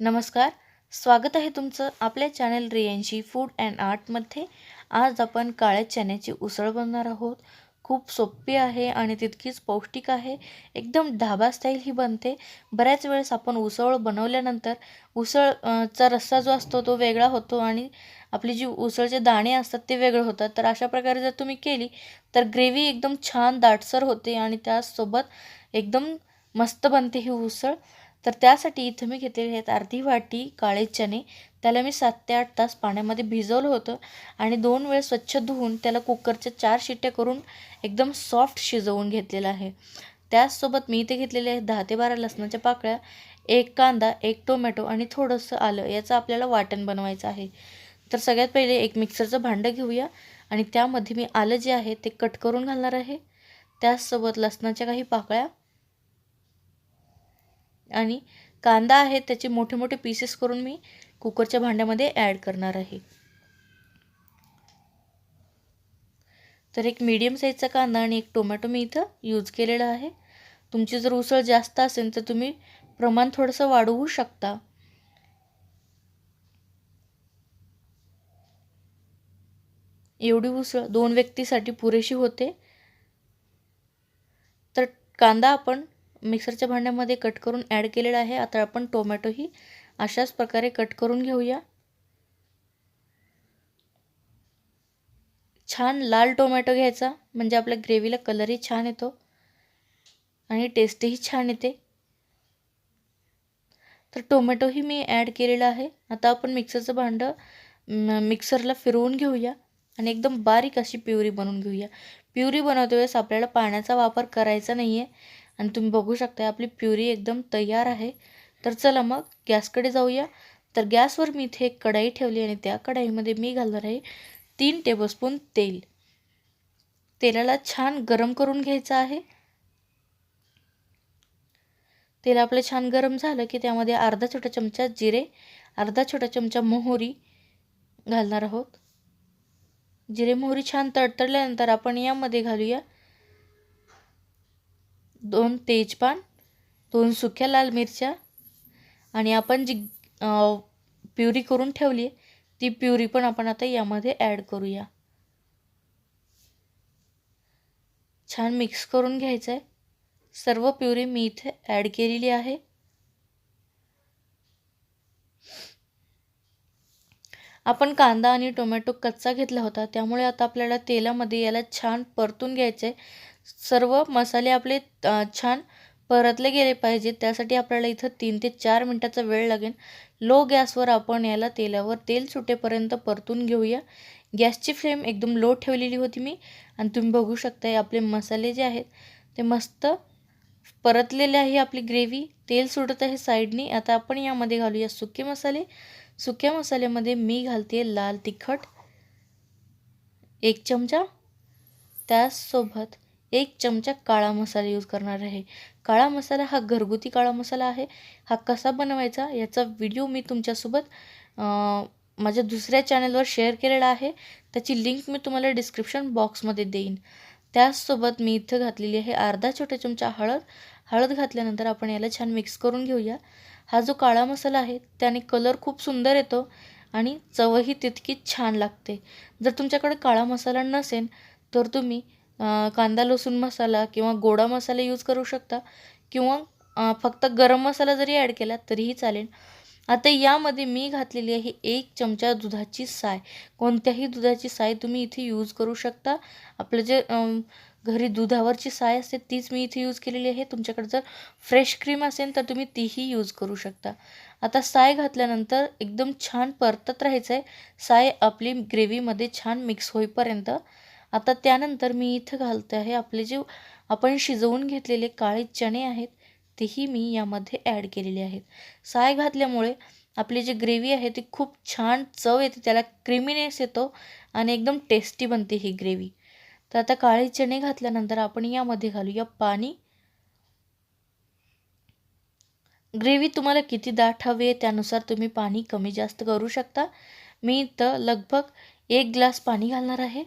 नमस्कार स्वागत आहे तुमचं आपल्या चॅनल रियांशी फूड अँड आर्टमध्ये आज आपण काळ्या चण्याची उसळ बनणार आहोत. खूप सोपी आहे आणि तितकीच पौष्टिक आहे. एकदम ढाबा स्टाईल ही बनते. बऱ्याच वेळेस आपण उसळ बनवल्यानंतर उसळ चा रस्सा जो असतो तो वेगळा होतो आणि आपली जी उसळचे दाणे असतात ते वेगळे होतात. तर अशा प्रकारे जर तुम्ही केली तर ग्रेव्ही एकदम छान दाटसर होते आणि त्यासोबत एकदम मस्त बनते ही उसळ. तर त्यासाठी इथं मी घेतलेले आहेत अर्धी वाटी काळे चणे. त्याला मी सात ते आठ तास पाण्यामध्ये भिजवलं होतं आणि दोन वेळ स्वच्छ धुवून त्याला कुकरच्या चार शिट्ट्या करून एकदम सॉफ्ट शिजवून घेतलेलं आहे. त्याचसोबत मी इथे घेतलेले आहेत दहा ते बारा लसणाच्या पाकळ्या एक कांदा एक टोमॅटो आणि थोडंसं आलं याचं आपल्याला वाटण बनवायचं आहे. तर सगळ्यात पहिले एक मिक्सरचं भांडं घेऊया आणि त्यामध्ये मी आलं जे आहे ते कट करून घालणार आहे. त्याचसोबत लसणाच्या काही पाकळ्या आणि कांदा आहे त्याचे मोठे मोठे पीसेस करून मी कुकरच्या भांड्यामध्ये ॲड करणार आहे. तर एक मीडियम साईजचा कांदा आणि एक टोमॅटो मी इथं यूज केलेला आहे. तुमची जर उसळ जास्त असेल तर तुम्ही प्रमाण थोडंसं वाढवू शकता. एवढी उसळ दोन व्यक्तीसाठी पुरेशी होते. तर कांदा आपण मिक्सरच्या भांड्यामध्ये कट करून ॲड केलेला आहे. आता आपण टोमॅटोही अशाच प्रकारे कट करून घेऊया. छान लाल टोमॅटो घ्यायचा. म्हणजे आपल्या ग्रेव्हीला कलरही छान येतो. आणि टेस्टही छान येते. तर टोमॅटोही मी ॲड केलेला आहे. आता आपण मिक्सरचं भांडं मिक्सरला फिरवून घेऊया. आणि एकदम बारीक अशी प्युरी बनवून घेऊया. प्युरी बनवते वेळेस आपल्याला पाण्याचा वापर करायचा नाही आहे आणि तुम्ही बघू शकता आपली प्युरी एकदम तयार आहे. तर चला मग गॅसकडे जाऊया. तर गॅसवर मी इथे एक कढाई ठेवली आणि त्या कढाईमध्ये मी घालणार आहे तीन टेबलस्पून तेल. तेलाला छान गरम करून घ्यायचं आहे. तेल आपलं छान गरम झालं की त्यामध्ये अर्धा छोटा चमचा जिरे अर्धा छोटा चमचा मोहरी घालणार आहोत. जिरे मोहरी छान तडतडल्यानंतर आपण यामध्ये घालूया. दोन तेजपान दोन सुक्या लाल मिरच्या आणि आपण जी प्युरी करून ठेवली आहे ती प्युरी पण आपण आता यामध्ये ॲड करूया. छान मिक्स करून घ्यायचं आहे. सर्व प्युरी मी इथे ॲड केलेली आहे. आपण कांदा आणि टोमॅटो कच्चा घेतला होता त्यामुळे आता आपल्याला तेलामध्ये याला छान परतून घ्यायचं आहे. सर्व मसाले आपले छान परतले गेले पाहिजेत. त्यासाठी आपल्याला इथं तीन ते चार मिनटाचा वेळ लागेल. लो गॅसवर आपण याला तेलावर तेल सुटेपर्यंत परतून घेऊया. गॅसची फ्लेम एकदम लो ठेवलेली होती मी. आणि तुम्ही बघू शकता आपले मसाले जे आहेत ते मस्त परतलेले आहे आपली ग्रेव्ही. तेल सुटत आहे साईडनी. आता आपण यामध्ये घालूया सुके मसाले. सुक्या मसाल्यामध्ये मी घालते लाल तिखट. एक चमचा. त्याचसोबत एक चमचा काळा मसाला यूज करणार आहे. काळा मसाला हा घरगुती काळा मसाला आहे. हा कसा बनवायचा याचा व्हिडिओ मी तुमच्यासोबत माझ्या दुसऱ्या चॅनलवर शेअर केलेला आहे. त्याची लिंक मी तुम्हाला डिस्क्रिप्शन बॉक्समध्ये देईन. त्याचसोबत मी इथं घातलेली आहे अर्धा छोटा चमचा हळद. हळद घातल्यानंतर आपण याला छान मिक्स करून घेऊया. हा जो काळा मसाला आहे त्याने कलर खूप सुंदर येतो आणि चवही तितकीच छान लागते. जर तुमच्याकडे काळा मसाला नसेल तर तुम्ही कांदा लसूण मसाला किंवा गोडा मसाला यूज करू शकता किंवा फक्त गरम मसाला जरी ॲड केला तरीही चालेल. आता यामध्ये मी घातलेली आहे एक चमचा दुधाची साय. कोणत्याही दुधाची साय तुम्ही इथे यूज करू शकता. आपलं जे घरी दुधावरची साय असते तीच मी इथे यूज केलेली आहे. तुमच्याकडे जर फ्रेश क्रीम असेल तर तुम्ही तीही यूज करू शकता. आता साय घातल्यानंतर एकदम छान परतत राहायचं आहे साय आपली ग्रेव्हीमध्ये छान मिक्स होईपर्यंत आता त्यानंतर मी इथं घालते आहे आपले जे आपण शिजवून घेतलेले काळे चणे आहेत तेही मी यामध्ये ॲड केलेले आहेत. साय घातल्यामुळे आपली जी ग्रेव्ही आहे ती खूप छान चव येते त्याला क्रिमिनेस येतो आणि एकदम टेस्टी बनते ही ग्रेव्ही तर आता काळे चणे घातल्यानंतर आपण यामध्ये घालूया पाणी. ग्रेव्ही तुम्हाला किती दाट हवी आहे त्यानुसार तुम्ही पाणी कमी जास्त करू शकता. मी इथं लगभग एक ग्लास पाणी घालणार आहे.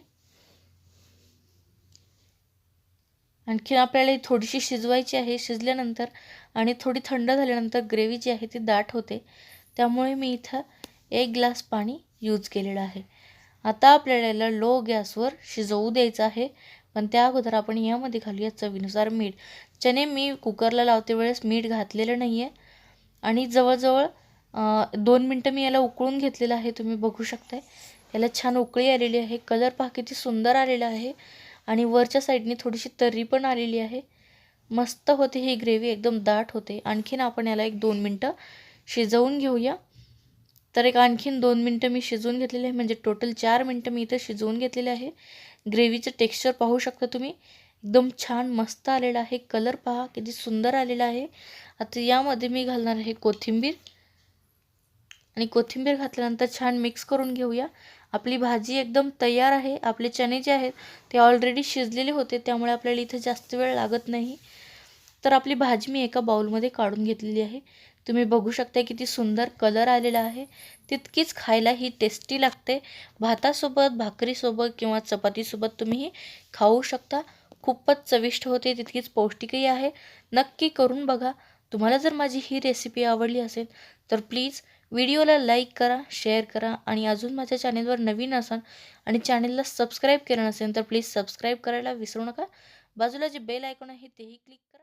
आणखी आपल्याला ही थोडीशी शिजवायची आहे शिजल्यानंतर आणि थोडी थंड झाल्यानंतर ग्रेव्ही जी आहे ती दाट होते. त्यामुळे मी इथं एक ग्लास पाणी यूज केलेलं आहे. आता आपल्याला याला लो गॅसवर शिजवू द्यायचं आहे पण त्या अगोदर आपण यामध्ये घालूया चवीनुसार मीठ. चणे मी कुकरला लावते वेळेस मीठ घातलेलं नाही आहे आणि जवळजवळ दोन मिनटं मी याला उकळून घेतलेलं आहे तुम्ही बघू शकताय. याला छान उकळी आलेली आहे कलर पहा किती सुंदर आलेला आहे. आणि वरच्या साईडने थोडीशी तर्री पण आलेली आहे. मस्त होते ही ग्रेव्ही एकदम दाट होते. आणखीन आपण याला एक दोन मिनटं शिजवून घेऊया. तर एक आणखीन दोन मिनटं मी शिजवून घेतलेले आहे. म्हणजे टोटल चार मिनटं मी इथं शिजवून घेतलेले आहे. ग्रेव्हीचं टेक्स्चर पाहू शकता तुम्ही. एकदम छान मस्त आलेला आहे. कलर पहा किती सुंदर आलेला आहे. आता यामध्ये मी घालणार आहे कोथिंबीर. आणि कोथिंबीर घातल्यानंतर छान मिक्स करून घेऊया. आपली भाजी एकदम तयार आहे आपले चणे जे आहेत ते ऑलरेडी शिजलेले होते त्यामुळे आपल्याला इथे जास्त वेळ लागत नाही. तर आपली भाजी मी एका बाउलमध्ये काढून घेतलेली आहे. तुम्ही बघू शकता किती सुंदर कलर आलेला आहे. तितकीच खायला ही टेस्टी लागते. भातासोबत भाकरीसोबत किंवा चपातीसोबत तुम्ही ही खाऊ शकता. खूपच चविष्ट होते तितकीच पौष्टिकही आहे. नक्की करून बघा. तुम्हाला जर माझी ही रेसिपी आवडली असेल तर प्लीज व्हिडिओला लाईक करा शेअर करा आणि अजून माझ्या चॅनेलवर नवीन असाल आणि चॅनेलला सबस्क्राईब केलं नसेल तर प्लीज सबस्क्राईब करायला विसरू नका. बाजूला जे बेल आयकॉन आहे तेही क्लिक करा.